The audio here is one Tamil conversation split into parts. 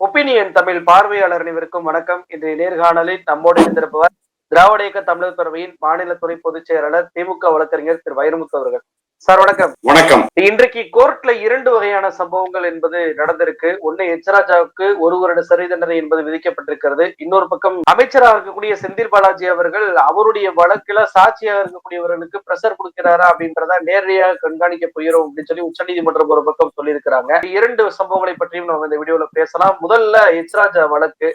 ஒப்பீனியன் தமிழ் பார்வையாளர் அனைவருக்கும் வணக்கம். இன்றைய நேர்காணலில் நம்மோடு இருந்திருப்பவர் திராவிட இயக்க தமிழர் பேரவையின் மாநில துணை பொதுச் செயலாளர் திமுக வழக்கறிஞர் திரு வைரமுத்து அவர்கள். சார் வணக்கம். வணக்கம். இன்றைக்கு கோர்ட்ல இரண்டு வகையான சம்பவங்கள் என்பது நடந்திருக்கு. ஒண்ணு எச்ராஜாவுக்கு ஒரு வருட சிறை தண்டனை என்பது விதிக்கப்பட்டிருக்கிறது. இன்னொரு பக்கம் அமைச்சராக இருக்கக்கூடிய செந்தில் பாலாஜி அவர்கள் அவருடைய வழக்குல சாட்சியாக இருக்கக்கூடியவர்களுக்கு பிரஷர் கொடுக்கிறாரா அப்படின்றத நேரடியாக கண்காணிக்க போகிறோம் அப்படின்னு சொல்லி உச்சநீதிமன்றம் ஒரு பக்கம் சொல்லியிருக்கிறாங்க. இரண்டு சம்பவங்களை பற்றியும் நம்ம இந்த வீடியோல பேசலாம். முதல்ல எச்ராஜா வழக்கு.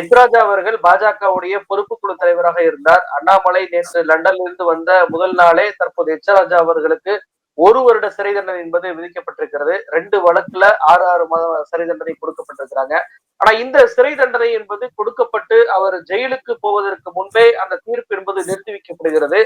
எச்ராஜா அவர்கள் பாஜகவுடைய பொறுப்பு குழு தலைவராக இருந்தார். அண்ணாமலை நேற்று லண்டன்ல இருந்து வந்த முதல் நாளே தற்போது எச்ராஜா அவர்களுக்கு ஒரு வருட சிறை தண்டனை என்பது விதிக்கப்பட்டிருக்கிறது. ரெண்டு வழக்குல ஆறு ஆறு மாதம் சிறை தண்டனை கொடுக்கப்பட்டிருக்கிறாங்க. ஆனா இந்த சிறை தண்டனை என்பது கொடுக்கப்பட்டு அவர் ஜெயிலுக்கு போவதற்கு முன்பே அந்த தீர்ப்பு என்பது நிறுத்தி வைக்கப்படுகிறது.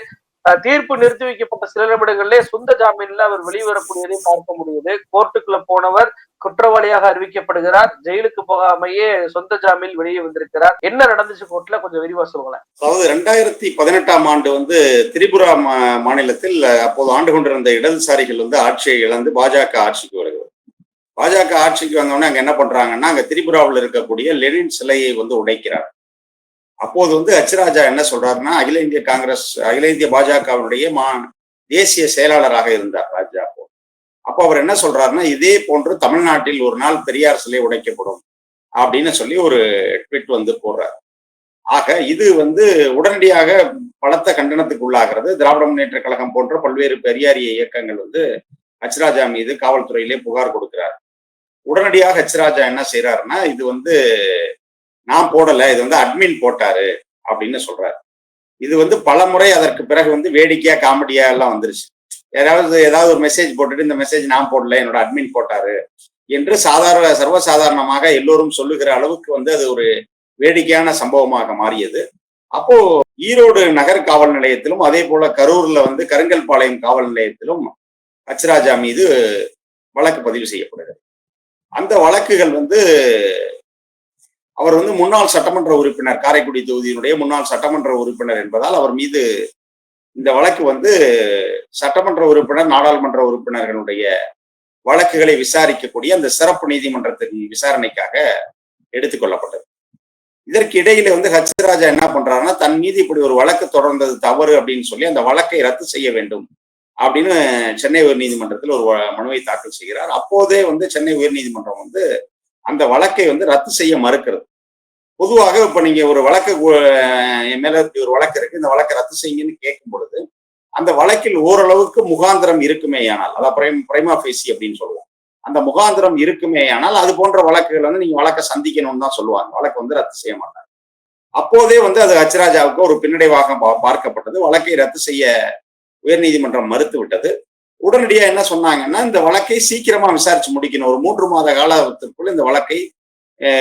தீர்ப்பு நிறுத்தி வைக்கப்பட்ட சில நிமிடங்களிலே சொந்த ஜாமீன்ல அவர் வெளிவரக்கூடியதை பார்க்க முடியுது. கோர்ட்டுக்குள்ள போனவர் குற்றவாளியாக அறிவிக்கப்படுகிறார். ஜெயிலுக்கு போகாமையே சொந்த ஜாமீன் வெளியே வந்திருக்கிறார். என்ன நடந்துச்சு கோர்ட்ல? கொஞ்சம் விரிவா சொல்லுங்களேன். அதாவது ரெண்டாயிரத்தி பதினெட்டாம் ஆண்டு வந்து திரிபுரா மா- மாநிலத்தில் அப்போது ஆண்டு கொண்டிருந்த இடதுசாரிகள் வந்து ஆட்சியை இழந்து பாஜக ஆட்சிக்கு வருகிறது. பாஜக ஆட்சிக்கு வந்தவொடனே அங்க என்ன பண்றாங்கன்னா அங்க திரிபுராவில் இருக்கக்கூடிய லெனின் சிலையை வந்து உடைக்கிறார். அப்போது வந்து அச்சுராஜா என்ன சொல்றாருன்னா அகில இந்திய காங்கிரஸ் அகில இந்திய பாஜகவினுடைய மா தேசிய செயலாளராக இருந்தார் ராஜா அப்போ. அப்போ அவர் என்ன சொல்றாருன்னா இதே போன்று தமிழ்நாட்டில் ஒரு நாள் பெரியார் சிலை உடைக்கப்படும் அப்படின்னு சொல்லி ஒரு ட்வீட் வந்து போடுறார். ஆக இது வந்து உடனடியாக பலத்த கண்டனத்துக்கு உள்ளாகிறது திராவிட முன்னேற்ற கழகம் போன்ற பல்வேறு பெரியாரிய இயக்கங்கள் வந்து ஹச்ராஜா மீது காவல்துறையிலே புகார் கொடுக்கிறார். உடனடியாக ஹச்ராஜா என்ன செய்யறாருன்னா இது வந்து நான் போடல இது வந்து அட்மின் போட்டாரு அப்படின்னு சொல்றாரு. இது வந்து பல முறை அதற்கு பிறகு வந்து வேடிக்கையா காமெடியா எல்லாம் வந்துருச்சு. யாராவது ஏதாவது ஒரு மெசேஜ் போட்டுட்டு இந்த மெசேஜ் நான் போடல என்னோட அட்மின் போட்டாரு என்று சாதாரண சர்வசாதாரணமாக எல்லோரும் சொல்லுகிற அளவுக்கு வந்து அது ஒரு வேடிக்கையான சம்பவமாக மாறியது. அப்போ ஈரோடு நகர் காவல் நிலையத்திலும் அதே போல கரூர்ல வந்து கருங்கல்பாளையம் காவல் நிலையத்திலும் அச்ராஜா மீது வழக்கு பதிவு செய்யப்படுகிறது அந்த வழக்குகள் வந்து அவர் வந்து முன்னாள் சட்டமன்ற உறுப்பினர் காரைக்குடி தொகுதியினுடைய முன்னாள் சட்டமன்ற உறுப்பினர் என்பதால் அவர் மீது இந்த வழக்கு வந்து சட்டமன்ற உறுப்பினர் நாடாளுமன்ற உறுப்பினர்களுடைய வழக்குகளை விசாரிக்கக்கூடிய அந்த சிறப்பு நீதிமன்றத்தின் விசாரணைக்காக எடுத்துக்கொள்ளப்பட்டது இதற்கு இடையில வந்து ஹச்ராஜா என்ன பண்றாருன்னா தன் மீது இப்படி ஒரு வழக்கு தொடர்ந்தது தவறு அப்படின்னு சொல்லி அந்த வழக்கை ரத்து செய்ய வேண்டும் அப்படின்னு சென்னை உயர்நீதிமன்றத்தில் ஒரு வ- மனுவை தாக்கல் செய்கிறார். அப்போதே வந்து சென்னை உயர்நீதிமன்றம் வந்து அந்த வழக்கை வந்து ரத்து செய்ய மறுக்கிறது. பொதுவாக இப்ப நீங்க ஒரு வழக்கு என் மேல ஒரு வழக்கு இருக்கு. இந்த வழக்கை ரத்து செய்யுங்கன்னு கேட்கும் பொழுது அந்த வழக்கில் ஓரளவுக்கு முகாந்திரம் இருக்குமேயானால் அதாவது பிரைம் பிரைமா பேசி அப்படின்னு சொல்லுவோம். அந்த முகாந்திரம் இருக்குமேயானால் அது போன்ற வழக்குகள் வந்து நீங்க வழக்கை சந்திக்கணும்னு தான் சொல்லுவாங்க. வழக்கு வந்து ரத்து செய்ய மாட்டாங்க. அப்போதே வந்து அது ஹச்ராஜாவுக்கு ஒரு பின்னடைவாக பா- பார்க்கப்பட்டது. வழக்கை ரத்து செய்ய உயர்நீதிமன்றம் மறுத்து விட்டது உடனடியா என்ன சொன்னாங்கன்னா இந்த வழக்கை சீக்கிரமா விசாரிச்சு முடிக்கணும். ஒரு மூன்று மாத காலத்திற்குள் இந்த வழக்கை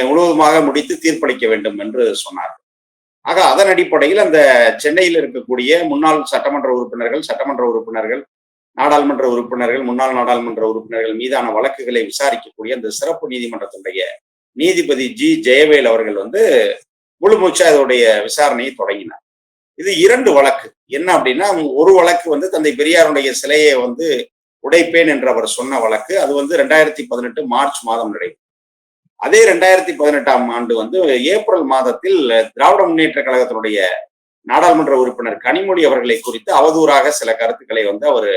முழுவதுமாக முடித்து தீர்ப்பளிக்க வேண்டும் என்று சொன்னார் ஆக அதன் அடிப்படையில் அந்த சென்னையில் இருக்கக்கூடிய முன்னாள் சட்டமன்ற உறுப்பினர்கள் சட்டமன்ற உறுப்பினர்கள் நாடாளுமன்ற உறுப்பினர்கள் முன்னாள் நாடாளுமன்ற உறுப்பினர்கள் மீதான வழக்குகளை விசாரிக்கக்கூடிய அந்த சிறப்பு நீதிமன்றத்தினுடைய நீதிபதி ஜி. ஜெயவேல் அவர்கள் வந்து முழுமூச்சா அதோடைய விசாரணையை தொடங்கினார். இது இரண்டு வழக்கு. என்ன அப்படின்னா ஒரு வழக்கு வந்து தந்தை பெரியாருடைய சிலையை வந்து உடைப்பேன் என்று அவர் சொன்ன வழக்கு. அது வந்து ரெண்டாயிரத்தி பதினெட்டு மார்ச் மாதம் நடைபெறும் அதே ரெண்டாயிரத்தி பதினெட்டாம் ஆண்டு வந்து ஏப்ரல் மாதத்தில் திராவிட முன்னேற்ற கழகத்தினுடைய நாடாளுமன்ற உறுப்பினர் கனிமொழி அவர்களை குறித்து அவதூறாக சில கருத்துக்களை வந்து அவர்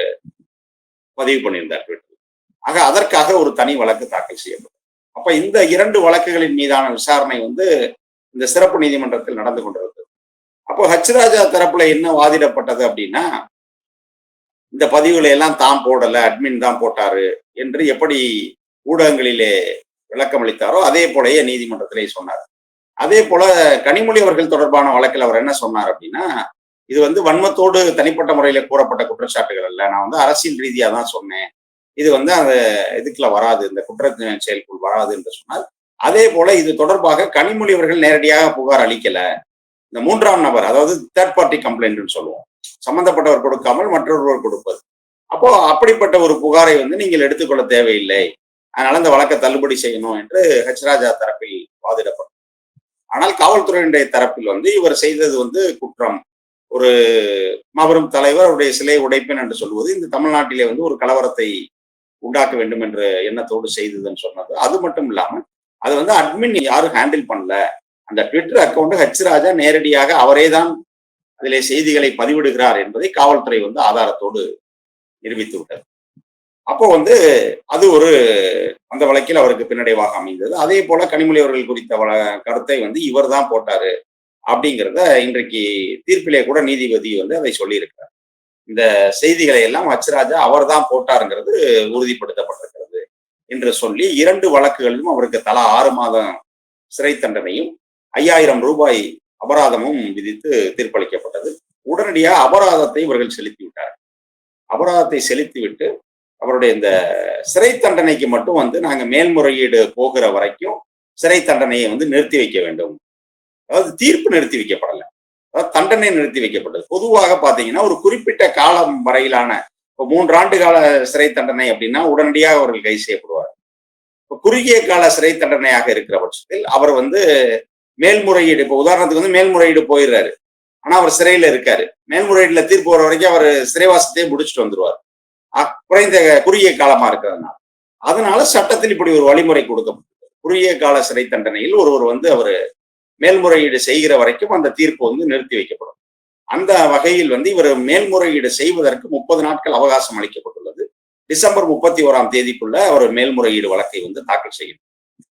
பதிவு பண்ணியிருந்தார் ட்விட்டர் ஆக அதற்காக ஒரு தனி வழக்கு தாக்கல் செய்யப்படும் அப்ப இந்த இரண்டு வழக்குகளின் மீதான விசாரணை வந்து இந்த சிறப்பு நீதிமன்றத்தில் நடந்து கொண்டிருந்தது. அப்போ ஹச்ராஜா தரப்புல என்ன வாதிடப்பட்டது அப்படின்னா இந்த பதிவுகளை எல்லாம் தான் போடல அட்மின் தான் போட்டாரு என்று எப்படி ஊடகங்களிலே விளக்கம் அளித்தாரோ அதே போலயே நீதிமன்றத்திலே சொன்னார். அதே போல கனிமொழி அவர்கள் தொடர்பான வழக்கில் அவர் என்ன சொன்னார் அப்படின்னா இது வந்து வன்மத்தோடு தனிப்பட்ட முறையில கூறப்பட்ட குற்றச்சாட்டுகள் அல்ல. நான் வந்து அரசியல் ரீதியா தான் சொன்னேன். இது வந்து அந்த இதுக்குள்ள வராது இந்த குற்ற செயலுக்குள் வராது என்று சொன்னார். அதே போல இது தொடர்பாக கனிமொழி அவர்கள் நேரடியாக புகார் அளிக்கல. இந்த மூன்றாம் நபர் அதாவது தேர்ட் பார்ட்டி கம்ப்ளைண்ட்னு சொல்லுவோம். சம்பந்தப்பட்டவர் கொடுக்காமல் மற்றொருவர் கொடுப்பது. அப்போ அப்படிப்பட்ட ஒரு புகாரை வந்து நீங்கள் எடுத்துக்கொள்ள தேவையில்லை. அதனால இந்த வழக்கை தள்ளுபடி செய்யணும் என்று ஹச்ராஜா தரப்பில் வாதிடப்படும். ஆனால் காவல்துறையினுடைய தரப்பில் வந்து இவர் செய்தது வந்து குற்றம். ஒரு மாபெரும் தலைவர் அவருடைய சிலையை உடைப்பேன் என்று சொல்வது இந்த தமிழ்நாட்டிலே வந்து ஒரு கலவரத்தை உண்டாக்க வேண்டும் என்ற எண்ணத்தோடு செய்ததுன்னு சொன்னது. அது மட்டும் இல்லாமல் அது வந்து அட்மின் யாரும் ஹேண்டில் பண்ணல. அந்த ட்விட்டர் அக்கௌண்ட் ஹச் ராஜா நேரடியாக அவரே தான் அதிலே செய்திகளை பதிவிடுகிறார் என்பதை காவல்துறை வந்து ஆதாரத்தோடு நிரூபித்து விட்டது. அப்போ வந்து அது ஒரு அந்த வழக்கில் அவருக்கு பின்னடைவாக அமைந்தது. அதே போல கனிமொழி அவர்கள் குறித்த கருத்தை வந்து இவர் தான் போட்டாரு அப்படிங்கிறத இன்றைக்கு தீர்ப்பிலே கூட நீதிபதி வந்து அதை சொல்லியிருக்கிறார். இந்த செய்திகளை எல்லாம் அச்சராஜா அவர் தான் போட்டாருங்கிறது உறுதிப்படுத்தப்பட்டிருக்கிறது என்று சொல்லி இரண்டு வழக்குகளிலும் அவருக்கு தலா ஆறு மாதம் சிறை தண்டனையும் ஐயாயிரம் ரூபாய் அபராதமும் விதித்து தீர்ப்பளிக்கப்பட்டது. உடனடியாக அபராதத்தை இவர்கள் செலுத்திவிட்டார் அபராதத்தை செலுத்திவிட்டு அவருடைய இந்த சிறை தண்டனைக்கு மட்டும் வந்து நாங்கள் மேல்முறையீடு போகிற வரைக்கும் சிறை தண்டனையை வந்து நிறுத்தி வைக்க வேண்டும். அதாவது தீர்ப்பு நிறுத்தி வைக்கப்படலை. அதாவது தண்டனை நிறுத்தி வைக்கப்பட்டது. பொதுவாக பார்த்தீங்கன்னா ஒரு குறிப்பிட்ட காலம் வரையிலான இப்போ மூன்றாண்டு கால சிறை தண்டனை அப்படின்னா உடனடியாக அவர்கள் கைது செய்யப்படுவார் இப்போ குறுகிய கால சிறை தண்டனையாக இருக்கிற பட்சத்தில் அவர் வந்து மேல்முறையீடு இப்போ உதாரணத்துக்கு வந்து மேல்முறையீடு போயிடுறாரு. ஆனா அவர் சிறையில இருக்காரு. மேல்முறையீடுல தீர்ப்பு வர வரைக்கும் அவர் சிறைவாசத்தையே முடிச்சுட்டு வந்துருவார். அ- குறைந்த குறுகிய காலமா இருக்கிறதுனால. அதனால சட்டத்தில் இப்படி ஒரு வழிமுறை கொடுக்கப்பட்டது குறுகிய கால சிறை தண்டனையில் ஒருவர் வந்து அவர் மேல்முறையீடு செய்கிற வரைக்கும் அந்த தீர்ப்பு வந்து நிறுத்தி வைக்கப்படும். அந்த வகையில் வந்து இவர் மேல்முறையீடு செய்வதற்கு முப்பது நாட்கள் அவகாசம் அளிக்கப்பட்டுள்ளது. டிசம்பர் முப்பத்தி ஓராம் தேதிக்குள்ள அவர் மேல்முறையீடு வழக்கை வந்து தாக்கல் செய்யணும்.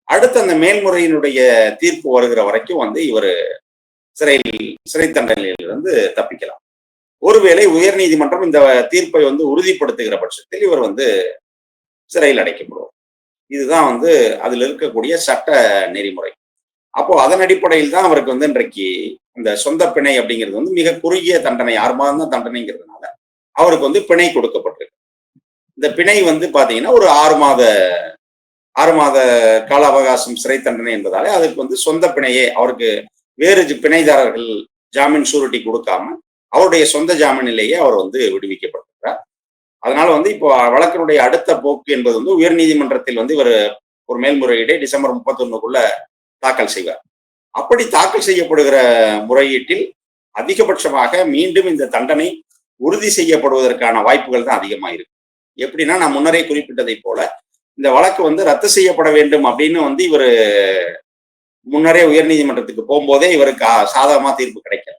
அடுத்து அந்த மேல்முறையினுடைய தீர்ப்பு வருகிற வரைக்கும் வந்து இவர் சிறையில் சிறை தண்டனையிலிருந்து தப்பிக்கலாம். ஒருவேளை உயர்நீதிமன்றம் இந்த தீர்ப்பை வந்து உறுதிப்படுத்துகிற பட்சத்தில் இவர் வந்து சிறையில் அடைக்கப்படுவார். இதுதான் வந்து அதில் இருக்கக்கூடிய சட்ட நெறிமுறை. அப்போ அதன் அடிப்படையில் தான் அவருக்கு வந்து இன்றைக்கு இந்த சொந்த பிணை அப்படிங்கிறது வந்து மிக குறுகிய தண்டனை ஆறு மாதம் தான் தண்டனைங்கிறதுனால அவருக்கு வந்து பிணை கொடுக்கப்பட்டிருக்கு. இந்த பிணை வந்து பாத்தீங்கன்னா ஒரு ஆறு மாத ஆறு மாத கால அவகாசம் சிறை தண்டனை என்பதாலே அதுக்கு வந்து சொந்த பிணையே அவருக்கு வேறு பிணைதாரர்கள் ஜாமீன் சூரிட்டி கொடுக்காம அவருடைய சொந்த ஜாமீனிலேயே அவர் வந்து விடுவிக்கப்பட்டிருக்கிறார். அதனால வந்து இப்போ வழக்கினுடைய அடுத்த போக்கு என்பது வந்து உயர்நீதிமன்றத்தில் வந்து இவர் ஒரு மேல்முறையீடை டிசம்பர் முப்பத்தொன்னுக்குள்ள தாக்கல் செய்வார். அப்படி தாக்கல் செய்யப்படுகிற முறையீட்டில் அதிகபட்சமாக மீண்டும் இந்த தண்டனை உறுதி செய்யப்படுவதற்கான வாய்ப்புகள் தான் அதிகமாக இருக்கு எப்படின்னா நான் முன்னரே குறிப்பிட்டதை போல இந்த வழக்கு வந்து ரத்து செய்யப்பட வேண்டும் அப்படின்னு வந்து இவர் முன்னரே உயர்நீதிமன்றத்துக்கு போகும்போதே இவருக்கு சாதகமா தீர்ப்பு கிடைக்கல.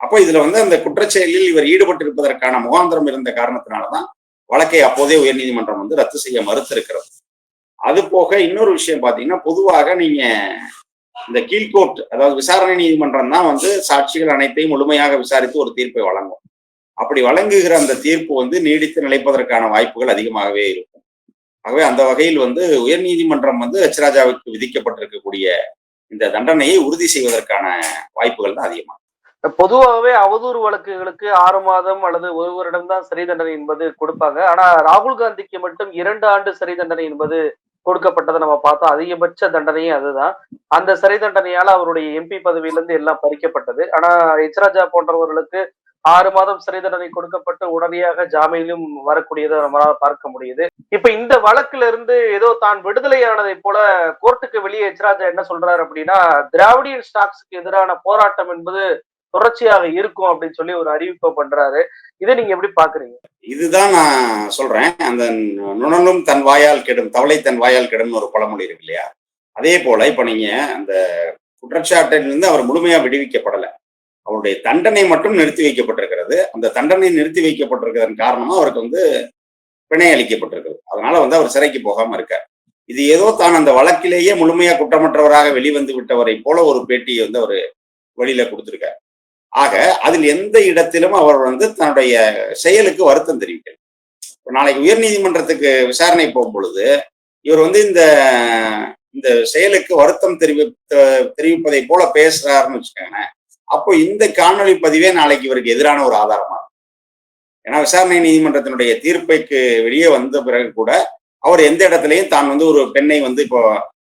அப்போ இதுல வந்து அந்த குற்றச்செயலில் இவர் ஈடுபட்டிருப்பதற்கான முகாந்திரம் இருந்த காரணத்தினாலதான் வழக்கை அப்போதே உயர்நீதிமன்றம் வந்து ரத்து செய்ய மறுத்திருக்கிறது. அது போக இன்னொரு விஷயம் பாத்தீங்கன்னா பொதுவாக நீங்க இந்த கீழ்கோர்ட் அதாவது விசாரணை நீதிமன்றம் தான் வந்து சாட்சிகள் அனைத்தையும் முழுமையாக விசாரித்து ஒரு தீர்ப்பை வழங்கும். அப்படி வழங்குகிற அந்த தீர்ப்பு வந்து நீடித்து நிலைப்பதற்கான வாய்ப்புகள் அதிகமாகவே இருக்கும். ஆகவே அந்த வகையில் வந்து உயர்நீதிமன்றம் வந்து எச் ராஜாவுக்கு விதிக்கப்பட்டிருக்கக்கூடிய இந்த தண்டனையை உறுதி செய்வதற்கான வாய்ப்புகள் தான் அதிகமாக பொதுவாகவே அவதூறு வழக்குகளுக்கு ஆறு மாதம் அல்லது ஒரு வருடம் தான் சிறை தண்டனை என்பது கொடுப்பாங்க. ஆனா ராகுல் காந்திக்கு மட்டும் இரண்டு ஆண்டு சிறை தண்டனை என்பது கொடுக்கப்பட்டதை நம்ம பார்த்தோம். அதிகபட்ச தண்டனையும் அதுதான். அந்த சிறை தண்டனையால அவருடைய எம்பி பதவியிலிருந்து எல்லாம் பறிக்கப்பட்டது. ஆனா எச்ராஜா போன்றவர்களுக்கு ஆறு மாதம் சிறை தண்டனை கொடுக்கப்பட்டு உடனடியாக ஜாமீனிலும் வரக்கூடியதை நம்மளால பார்க்க முடியுது. இப்ப இந்த வழக்குல இருந்து ஏதோ தான் விடுதலையானதை போல கோர்ட்டுக்கு வெளியே எச்ராஜா என்ன சொல்றாரு அப்படின்னா திராவிடியன் ஸ்டாக்ஸுக்கு எதிரான போராட்டம் என்பது தொடர்ச்சியாக இருக்கும் அப்படின்னு சொல்லி ஒரு அறிவிப்பை பண்றாரு. இதை நீங்க எப்படி பாக்குறீங்க? இதுதான் நான் சொல்றேன். அந்த நுணலும் தன் வாயால் கெடும் தவளை தன் வாயால் கெடும்னு ஒரு பழமொழி இருக்கு இல்லையா? அதே போல இப்ப நீங்க அந்த குற்றச்சாட்டிலிருந்து அவர் முழுமையா விடுவிக்கப்படலை. அவருடைய தண்டனை மட்டும் நிறுத்தி வைக்கப்பட்டிருக்கிறது. அந்த தண்டனை நிறுத்தி வைக்கப்பட்டிருக்கிறதன் காரணமா அவருக்கு வந்து பிணை அளிக்கப்பட்டிருக்கிறது அதனால வந்து அவர் சிறைக்கு போகாம இருக்கார். இது ஏதோ தான் அந்த வழக்கிலேயே முழுமையா குற்றமற்றவராக வெளிவந்து விட்டவரை போல ஒரு பேட்டியை வந்து அவர் வெளியில கொடுத்திருக்கார். ஆக அதில் எந்த இடத்திலும் அவர் வந்து தன்னுடைய செயலுக்கு வருத்தம் தெரிவிக்கல. நாளைக்கு நாளைக்கு உயர்நீதிமன்றத்துக்கு விசாரணை போகும் பொழுது இவர் வந்து இந்த இந்த செயலுக்கு வருத்தம் தெரிவித்த தெரிவிப்பதை போல பேசுறாருன்னு வச்சுக்கோங்களேன் அப்போ இந்த காணொளி பதிவே நாளைக்கு இவருக்கு எதிரான ஒரு ஆதாரமா ஏன்னா விசாரணை நீதிமன்றத்தினுடைய தீர்ப்பைக்கு வெளியே வந்த பிறகு கூட அவர் எந்த இடத்துலையும் தான் வந்து ஒரு பெண்ணை வந்து இப்போ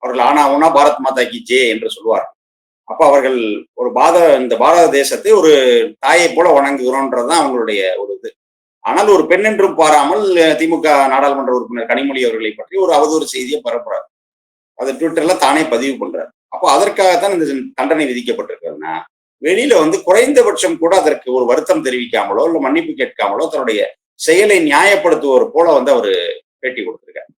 அவர்கள் ஆனா உனா பாரத் மாதா கி ஜே என்று சொல்வார் அப்ப அவர்கள் ஒரு பாத இந்த பாரத தேசத்தை ஒரு தாயை போல வணங்குகிறோன்றதுதான் அவங்களுடைய ஒரு இது. ஆனால் ஒரு பெண் என்றும் பாராமல் திமுக நாடாளுமன்ற உறுப்பினர் கனிமொழி அவர்களை பற்றி ஒரு அவதூறு செய்தியை பரப்புறாரு. அதை ட்விட்டர்ல தானே பதிவு பண்றாரு. அப்போ அதற்காகத்தான் இந்த தண்டனை விதிக்கப்பட்டிருக்கிறதுனா வெளியில வந்து குறைந்தபட்சம் கூட அதற்கு ஒரு வருத்தம் தெரிவிக்காமலோ இல்ல மன்னிப்பு கேட்காமலோ தன்னுடைய செயலை நியாயப்படுத்துவோர் போல வந்து அவர் பேட்டி கொடுத்திருக்காரு.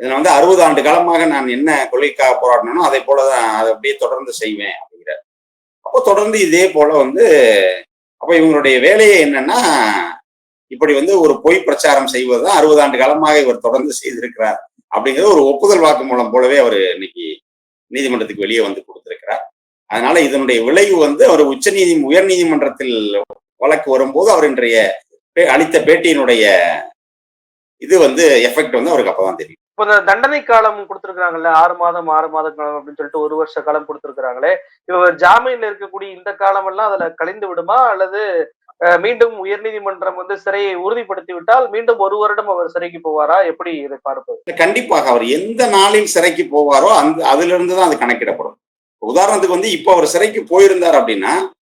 இதுல வந்து அறுபது ஆண்டு காலமாக நான் என்ன கொள்கைக்காக போராடினோ அதை போலதான் அதை அப்படியே தொடர்ந்து செய்வேன் அப்படிங்கிறார். அப்போ தொடர்ந்து இதே போல வந்து அப்ப இவங்களுடைய வேலையை என்னன்னா இப்படி வந்து ஒரு பொய் பிரச்சாரம் செய்வதுதான் அறுபது ஆண்டு காலமாக இவர் தொடர்ந்து செய்திருக்கிறார் அப்படிங்கிறது ஒரு ஒப்புதல் வாக்கு மூலம் போலவே அவர் இன்னைக்கு நீதிமன்றத்துக்கு வெளியே வந்து கொடுத்திருக்கிறார். அதனால இதனுடைய விளைவு வந்து அவர் உச்ச நீதி உயர் நீதிமன்றத்தில் வழக்கு வரும்போது அவர் இன்றைய அளித்த பேட்டியினுடைய இது வந்து எஃபெக்ட் வந்து அவருக்கு அப்பதான் தெரியும். இப்ப இந்த தண்டனை காலம் கொடுத்திருக்காங்கல்ல ஆறு மாதம் ஆறு மாத காலம் அப்படின்னு சொல்லிட்டு ஒரு வருஷ காலம் கொடுத்திருக்காங்களே இவர் ஜாமீன்ல இருக்கக்கூடிய இந்த காலம் எல்லாம் அதுல கழிந்து விடுமா? அல்லது மீண்டும் உயர்நீதிமன்றம் வந்து சிறையை உறுதிப்படுத்தி விட்டால் மீண்டும் ஒரு வருடம் அவர் சிறைக்கு போவாரா? எப்படி இதை பார்ப்பது? கண்டிப்பாக அவர் எந்த நாளில் சிறைக்கு போவாரோ அந்த அதுல இருந்து தான் அது கணக்கிடப்படும். உதாரணத்துக்கு வந்து இப்போ அவர் சிறைக்கு போயிருந்தார் அப்படின்னா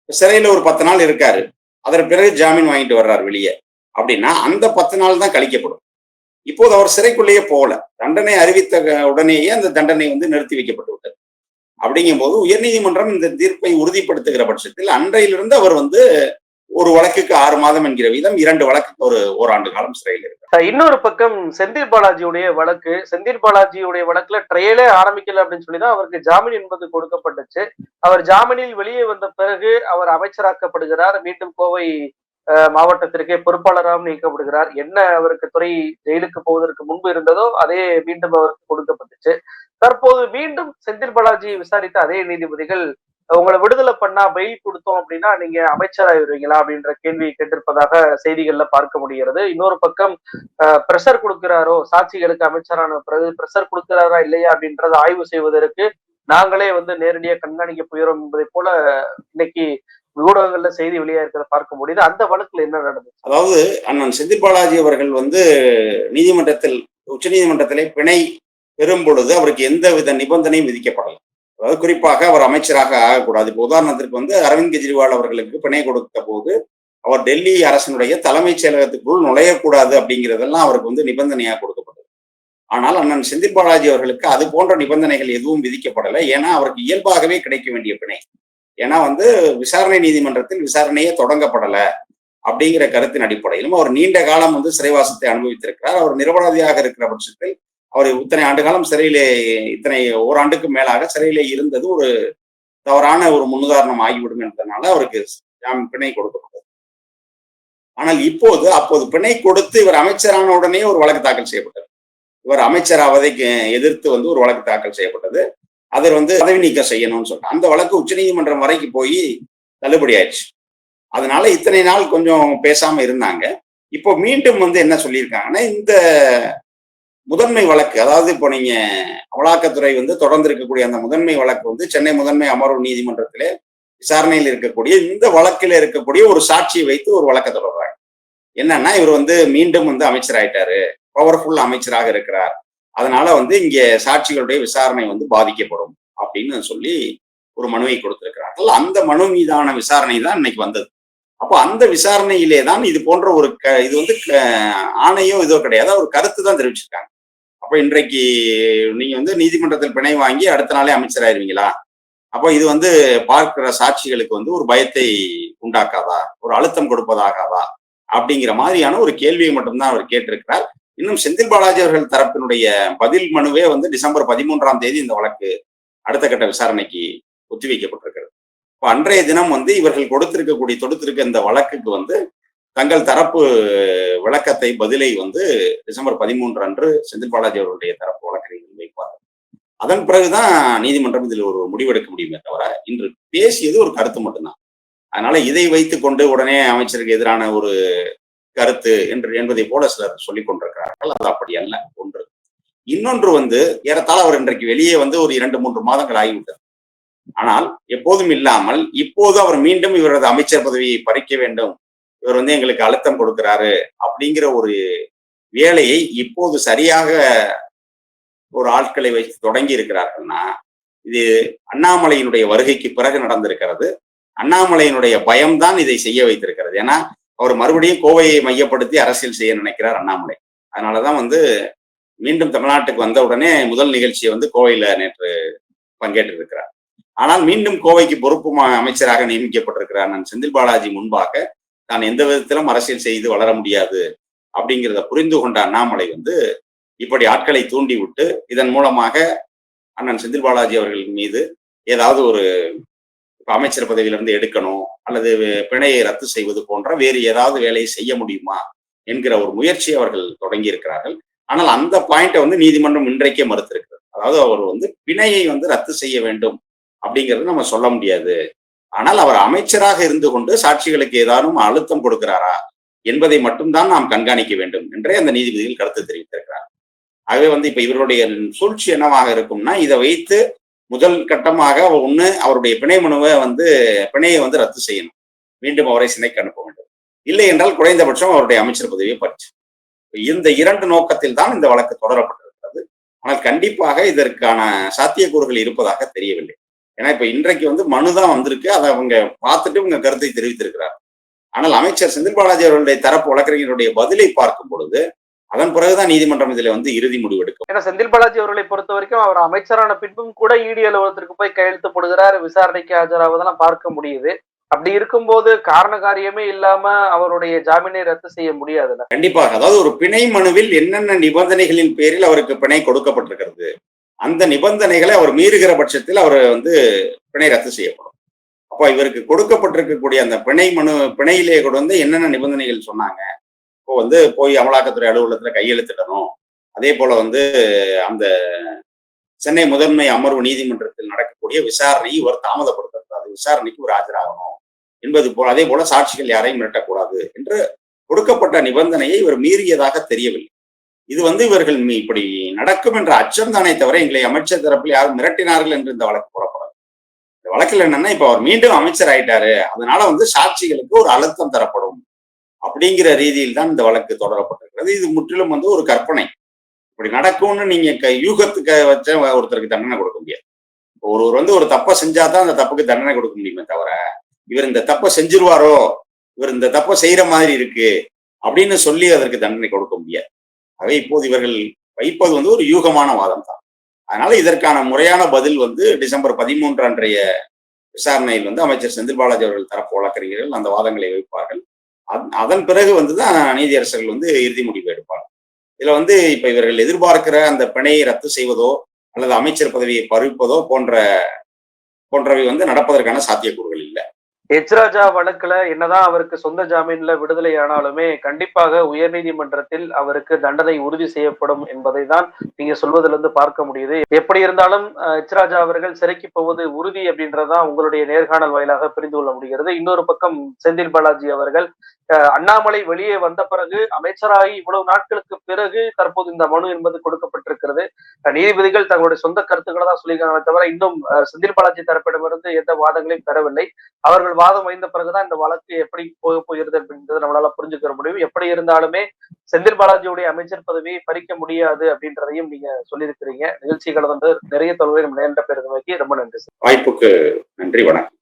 சிறையில ஒரு பத்து நாள் இருக்காரு. அதற்கு பிறகு ஜாமீன் வாங்கிட்டு வர்றாரு வெளியே. அப்படின்னா அந்த பத்து நாள் தான் கழிக்கப்படும். இப்போது அவர் சிறைக்குள்ளேயே போகல. தண்டனை அறிவித்த உடனேயே அந்த தண்டனை வந்து நிறுத்தி வைக்கப்பட்டு விட்டது. அப்படிங்கும்போது உயர்நீதிமன்றம் இந்த தீர்ப்பை உறுதிப்படுத்துகிற பட்சத்தில் அன்றையிலிருந்து அவர் வந்து ஒரு வழக்குக்கு ஆறு மாதம் என்கிற வீதம் இரண்டு வழக்குக்கு ஒரு ஓராண்டு காலம் சிறையில் இருக்கு. இன்னொரு பக்கம் செந்தில் பாலாஜியுடைய வழக்கு செந்தில் பாலாஜியுடைய வழக்குல ட்ரையலே ஆரம்பிக்கல அப்படின்னு சொல்லி தான் அவருக்கு ஜாமீன் என்பது கொடுக்கப்பட்டுச்சு. அவர் ஜாமீனில் வெளியே வந்த பிறகு அவர் அமைச்சராக்கப்படுகிறார். மீண்டும் கோவை மாவட்டத்திற்கே பொறுப்பாளராக நீக்கப்படுகிறார். என்ன அவருக்கு துறை ஜெயிலுக்கு போவதற்கு முன்பு இருந்ததோ அதே மீண்டும் அவருக்கு கொடுக்கப்பட்டுச்சு. தற்போது மீண்டும் செந்தில் பாலாஜி விசாரித்த அதே நீதிபதிகள் உங்களை விடுதலை பண்ணா பெயில் கொடுத்தோம் அப்படின்னா நீங்க அமைச்சராயிருவீங்களா அப்படின்ற கேள்வி கேட்டிருப்பதாக செய்திகள்ல பார்க்க முடிகிறது. இன்னொரு பக்கம் பிரஷர் கொடுக்கிறாரோ சாட்சிகளுக்கு அமைச்சரான பிறகு பிரஷர் கொடுக்கிறாரா இல்லையா அப்படின்றத ஆய்வு செய்வதற்கு நாங்களே வந்து நேரடியாக கண்காணிக்க போயிடும் என்பதை போல இன்னைக்கு ஊடகங்கள்ல செய்தி வெளியா இருக்கிறத பார்க்க முடியுது. அந்த வழக்குல என்ன நடந்தது அதாவது அண்ணன் செந்தில் பாலாஜி அவர்கள் வந்து நீதிமன்றத்தில் உச்சநீதிமன்றத்திலே பிணை பெறும் பொழுது அவருக்கு எந்த வித நிபந்தனையும் விதிக்கப்படலாம் அதாவது குறிப்பாக அவர் அமைச்சராக ஆகக்கூடாது. இப்போ உதாரணத்திற்கு வந்து அரவிந்த் கெஜ்ரிவால் அவர்களுக்கு பிணை கொடுத்த போது அவர் டெல்லி அரசினுடைய தலைமைச் செயலகத்துக்குள் நுழையக்கூடாது அப்படிங்கிறதெல்லாம் அவருக்கு வந்து நிபந்தனையாக கொடுக்கப்பட்டது. ஆனால் அண்ணன் செந்தில் பாலாஜி அவர்களுக்கு அது போன்ற நிபந்தனைகள் எதுவும் விதிக்கப்படலை. ஏன்னா அவருக்கு இயல்பாகவே கிடைக்க வேண்டிய பிணை. ஏன்னா வந்து விசாரணை நீதிமன்றத்தில் விசாரணையே தொடங்கப்படலை அப்படிங்கிற கருத்தின் அடிப்படையிலும் அவர் நீண்ட காலம் வந்து சிறைவாசத்தை அனுபவித்திருக்கிறார். அவர் நிரபராதியாக இருக்கிற பட்சத்தில் அவர் இத்தனை ஆண்டு காலம் சிறையிலே இத்தனை ஓராண்டுக்கு மேலாக சிறையிலே இருந்தது ஒரு தவறான ஒரு முன்னுதாரணம் ஆகிவிடும் என்பதனால அவருக்கு ஜாமீன் பிணை கொடுக்கப்பட்டது. ஆனால் இப்போது அப்போது பிணை கொடுத்து இவர் அமைச்சரான உடனே ஒரு வழக்கு தாக்கல் செய்யப்பட்டது. இவர் அமைச்சராவதை எதிர்த்து வந்து ஒரு வழக்கு தாக்கல் செய்யப்பட்டது. அதை வந்து பதவி நீக்கம் செய்யணும்னு சொல்லிட்டு அந்த வழக்கு உச்சநீதிமன்றம் வரைக்கும் போய் தள்ளுபடி ஆயிடுச்சு. அதனால இத்தனை நாள் கொஞ்சம் பேசாம இருந்தாங்க. இப்போ மீண்டும் வந்து என்ன சொல்லியிருக்காங்கன்னா இந்த முதன்மை வழக்கு அதாவது இப்போ நீங்க அமலாக்கத்துறை வந்து தொடர்ந்து இருக்கக்கூடிய அந்த முதன்மை வழக்கு வந்து சென்னை முதன்மை அமர்வு நீதிமன்றத்திலே விசாரணையில் இருக்கக்கூடிய இந்த வழக்கில் இருக்கக்கூடிய ஒரு சாட்சியை வைத்து ஒரு வழக்கை தொடர்றாங்க. என்னன்னா இவர் வந்து மீண்டும் வந்து அமைச்சர் ஆயிட்டாரு பவர்ஃபுல் அமைச்சராக இருக்கிறார். அதனால வந்து இங்க சாட்சிகளுடைய விசாரணை வந்து பாதிக்கப்படும் அப்படின்னு சொல்லி ஒரு மனுவை கொடுத்திருக்கிறார்கள் அந்த மனு மீதான விசாரணை தான் இன்னைக்கு வந்தது. அப்போ அந்த விசாரணையிலே தான் இது போன்ற ஒரு க இது வந்து ஆணையோ இதோ கிடையாது. ஒரு கருத்து தான் தெரிவிச்சிருக்காங்க. அப்போ இன்றைக்கு நீங்க வந்து நீதிமன்றத்தில் பிணை வாங்கி அடுத்த நாளே அமைச்சராயிருவீங்களா? அப்போ இது வந்து பார்க்கிற சாட்சிகளுக்கு வந்து ஒரு பயத்தை உண்டாக்காதா? ஒரு அழுத்தம் கொடுப்பதாகாதா? அப்படிங்கிற மாதிரியான ஒரு கேள்வியை மட்டும்தான் அவர் கேட்டிருக்கிறார். இன்னும் செந்தில் பாலாஜி அவர்கள் தரப்பினுடைய பதில் மனுவே வந்து டிசம்பர் பதிமூன்றாம் தேதி இந்த வழக்கு அடுத்த கட்ட விசாரணைக்கு ஒத்திவைக்கப்பட்டிருக்கிறது. இப்போ அன்றைய தினம் வந்து இவர்கள் கொடுத்திருக்கக்கூடிய தொடுத்திருக்க இந்த வழக்குக்கு வந்து தங்கள் தரப்பு விளக்கத்தை பதிலை வந்து டிசம்பர் பதிமூன்று அன்று செந்தில் பாலாஜி அவருடைய தரப்பு வழக்கறிஞர்கள் வைப்பார்கள் அதன் பிறகுதான் நீதிமன்றம் இதில் ஒரு முடிவெடுக்க முடியுமே தவிர இன்று பேசியது ஒரு கருத்து மட்டும்தான். அதனால இதை வைத்து கொண்டு உடனே அமைச்சருக்கு எதிரான ஒரு கருத்து என்று என்பதை போல சிலர் சொல்லிக் கொண்டிருக்கிறார்கள். அது அப்படி அல்ல ஒன்று. இன்னொன்று வந்து ஏறத்தாழ அவர் இன்றைக்கு வெளியே வந்து ஒரு இரண்டு மூன்று மாதங்கள் ஆகிவிட்டது. ஆனால் எப்போதும் இல்லாமல் இப்போது அவர் மீண்டும் இவரது அமைச்சர் பதவியை பறிக்க வேண்டும் இவர் வந்து எங்களுக்கு அழுத்தம் கொடுக்கிறாரு அப்படிங்கிற ஒரு வேலையை இப்போது சரியாக ஒரு ஆட்களை வைத்து தொடங்கி இருக்கிறார்கள்னா இது அண்ணாமலையினுடைய வருகைக்கு பிறகு நடந்திருக்கிறது. அண்ணாமலையினுடைய பயம்தான் இதை செய்ய வைத்திருக்கிறது. ஏன்னா அவர் மறுபடியும் கோவையை மையப்படுத்தி அரசியல் செய்ய நினைக்கிறார் அண்ணாமலை. அதனாலதான் வந்து மீண்டும் தமிழ்நாட்டுக்கு வந்த உடனே முதல் நிகழ்ச்சியை வந்து கோவையில நேற்று பங்கேற்று இருக்கிறார் ஆனால் மீண்டும் கோவைக்கு பொறுப்பு அமைச்சராக நியமிக்கப்பட்டிருக்கிறார் நான் செந்தில் பாலாஜி முன்பாக தான் எந்த விதத்திலும் அரசியல் செய்து வளர முடியாது அப்படிங்கிறத புரிந்து கொண்ட அண்ணாமலை வந்து இப்படி ஆட்களை தூண்டி விட்டு இதன் மூலமாக அண்ணன் செந்தில் பாலாஜி அவர்கள் மீது ஏதாவது ஒரு அமைச்சர் பதவியிலிருந்து எடுக்கணும் அல்லது பிணையை ரத்து செய்வது போன்ற வேறு ஏதாவது வேலையை செய்ய முடியுமா என்கிற ஒரு முயற்சி அவர்கள் தொடங்கி இருக்கிறார்கள் ஆனால் அந்த பாயிண்டை வந்து நீதிமன்றம் இன்றைக்கே மறுத்திருக்கிறது. அதாவது அவர் வந்து பிணையை வந்து ரத்து செய்ய வேண்டும் அப்படிங்கிறது நம்ம சொல்ல முடியாது. ஆனால் அவர் அமைச்சராக இருந்து கொண்டு சாட்சிகளுக்கு ஏதானும் அழுத்தம் கொடுக்கிறாரா என்பதை மட்டும்தான் நாம் கண்காணிக்க வேண்டும் என்றே அந்த நீதிபதிகள் கருத்து தெரிவித்திருக்கிறார். ஆகவே வந்து இப்ப இவருடைய சூழ்ச்சி என்னவாக இருக்கும்னா இதை வைத்து முதல் கட்டமாக ஒண்ணு அவருடைய பிணை மனுவை வந்து பிணையை வந்து ரத்து செய்யணும். மீண்டும் அவரை சினைக்கு அனுப்ப வேண்டும். இல்லை என்றால் குறைந்தபட்சம் அவருடைய அமைச்சர் பதவியை பறிச்சு. இந்த இரண்டு நோக்கத்தில் தான் இந்த வழக்கு தொடரப்பட்டிருக்கிறது. ஆனால் கண்டிப்பாக இதற்கான சாத்தியக்கூறுகள் இருப்பதாக தெரியவில்லை. ஏன்னா இப்ப இன்றைக்கு வந்து மனுதான் வந்திருக்கு. அதை அவங்க பார்த்துட்டு இவங்க கருத்தை தெரிவித்திருக்கிறார். ஆனால் அமைச்சர் செந்தில் பாலாஜி அவர்களுடைய தரப்பு வழக்கறிஞருடைய பதிலை பார்க்கும் பொழுது அதன் பிறகுதான் நீதிமன்றம் இதுல வந்து இறுதி முடிவு எடுக்கும். ஏன்னா செந்தில் பாலாஜி அவர்களை பொறுத்த வரைக்கும் அவர் அமைச்சரான பின்பும் கூட இடி அலுவலகத்திற்கு போய் கையெழுத்து போடுகிறார் விசாரணைக்கு ஆஜராவதெல்லாம் பார்க்க முடியுது. அப்படி இருக்கும்போது காரண காரியமே இல்லாம அவருடைய ஜாமீனை ரத்து செய்ய முடியாதுல்ல? கண்டிப்பாக. அதாவது ஒரு பிணை மனுவில் என்னென்ன நிபந்தனைகளின் பேரில் அவருக்கு பிணை கொடுக்கப்பட்டிருக்கிறது? அந்த நிபந்தனைகளை அவர் மீறுகிற பட்சத்தில் அவர் வந்து பிணை ரத்து செய்யப்படும். அப்போ இவருக்கு கொடுக்கப்பட்டிருக்கக்கூடிய அந்த பிணை மனு பிணையிலே கூட வந்து என்னென்ன நிபந்தனைகள் சொன்னாங்க? இப்போ வந்து போய் அமலாக்கத்துறை அலுவலகத்தில் கையெழுத்திடணும். அதே போல வந்து அந்த சென்னை முதன்மை அமர்வு நீதிமன்றத்தில் நடக்கக்கூடிய விசாரணையை இவர் தாமதப்படுத்தக்கூடாது விசாரணைக்கு ஒரு ஆஜராகணும். என்பது போல அதே போல சாட்சிகள் யாரையும் மிரட்டக்கூடாது என்று கொடுக்கப்பட்ட நிபந்தனையை இவர் மீறியதாக தெரியவில்லை. இது வந்து இவர்கள் இப்படி நடக்கும் என்ற அச்சம் தானே தவிர எங்களை அமைச்சர் தரப்பில் யாரும் மிரட்டினார்கள் என்று இந்த வழக்கு போடப்படாது இந்த வழக்கில் என்னன்னா இப்ப அவர் மீண்டும் அமைச்சர் ஆயிட்டாரு. அதனால வந்து சாட்சிகளுக்கு ஒரு அழுத்தம் தரப்படும் அப்படிங்கிற ரீதியில் தான் இந்த வழக்கு தொடரப்பட்டிருக்கிறது. இது முற்றிலும் வந்து ஒரு கற்பனை. இப்படி நடக்கும்னு நீங்க க- யூகத்துக்கு வச்ச ஒருத்தருக்கு தண்டனை கொடுக்க முடியாது. ஒருவர் வந்து ஒரு தப்பை செஞ்சாதான் அந்த தப்புக்கு தண்டனை கொடுக்க முடியுமே தவிர இவர் இந்த தப்பை செஞ்சிருவாரோ இவர் இந்த தப்பை செய்யற மாதிரி இருக்கு அப்படின்னு சொல்லி அதற்கு தண்டனை கொடுக்க முடியாது. ஆகவே இப்போது இவர்கள் வைப்பது வந்து ஒரு யூகமான வாதம் தான் அதனால இதற்கான முறையான பதில் வந்து டிசம்பர் பதிமூன்று அன்றைய விசாரணையில் வந்து அமைச்சர் செந்தில் பாலாஜி அவர்கள் தரப்பு வழக்கறிஞர்கள் அந்த வாதங்களை வைப்பார்கள். அதன் பிறகு வந்துதான் நீதியரசர்கள் வந்து இறுதி முடிவு எடுப்பார்கள். இதுல வந்து இப்ப இவர்கள் எதிர்பார்க்கிற அந்த பிணையை ரத்து செய்வதோ அல்லது அமைச்சர் பதவியை பறிப்பதோ போன்ற போன்றவை வந்து நடப்பதற்கான சாத்தியக்கூறுகள் இல்லை. எச்ராஜா வழக்குல என்னதான் அவருக்கு சொந்த ஜாமீன்ல விடுதலை ஆனாலுமே கண்டிப்பாக உயர்நீதிமன்றத்தில் அவருக்கு தண்டனை உறுதி செய்யப்படும் என்பதை தான் நீங்க சொல்வதிலிருந்து பார்க்க முடியுது. எப்படி இருந்தாலும் அஹ், அவர்கள் சிறைக்கு போவது உறுதி அப்படின்றதான் உங்களுடைய நேர்காணல் வாயிலாக புரிந்து கொள்ள முடிகிறது. இன்னொரு பக்கம் செந்தில் பாலாஜி அவர்கள் அண்ணாமலை வெளியே வந்த பிறகு அமைச்சராகி இவ்வளவு நாட்களுக்கு பிறகு தற்போது இந்த மனு என்பது கொடுக்கப்பட்டிருக்கிறது. நீதிபதிகள் தங்களுடைய சொந்த கருத்துக்களை தான் சொல்லியிருக்காங்களே தவிர இன்னும் செந்தில் பாலாஜி தரப்பிடமிருந்து எந்த வாதங்களையும் பெறவில்லை. அவர்கள் வாதம் வைந்த பிறகுதான் இந்த வழக்கு எப்படி போக போகிறது அப்படின்றத நம்மளால புரிஞ்சுக்க முடியும். எப்படி இருந்தாலுமே செந்தில் பாலாஜியுடைய அமைச்சர் பதவியை பறிக்க முடியாது அப்படின்றதையும் நீங்க சொல்லியிருக்கிறீங்க. நிகழ்ச்சிகளை வந்து நிறைய தொழிலை நம்ம நேரிட்ட பேருக்கு ரொம்ப நன்றி வாய்ப்புக்கு நன்றி வணக்கம்.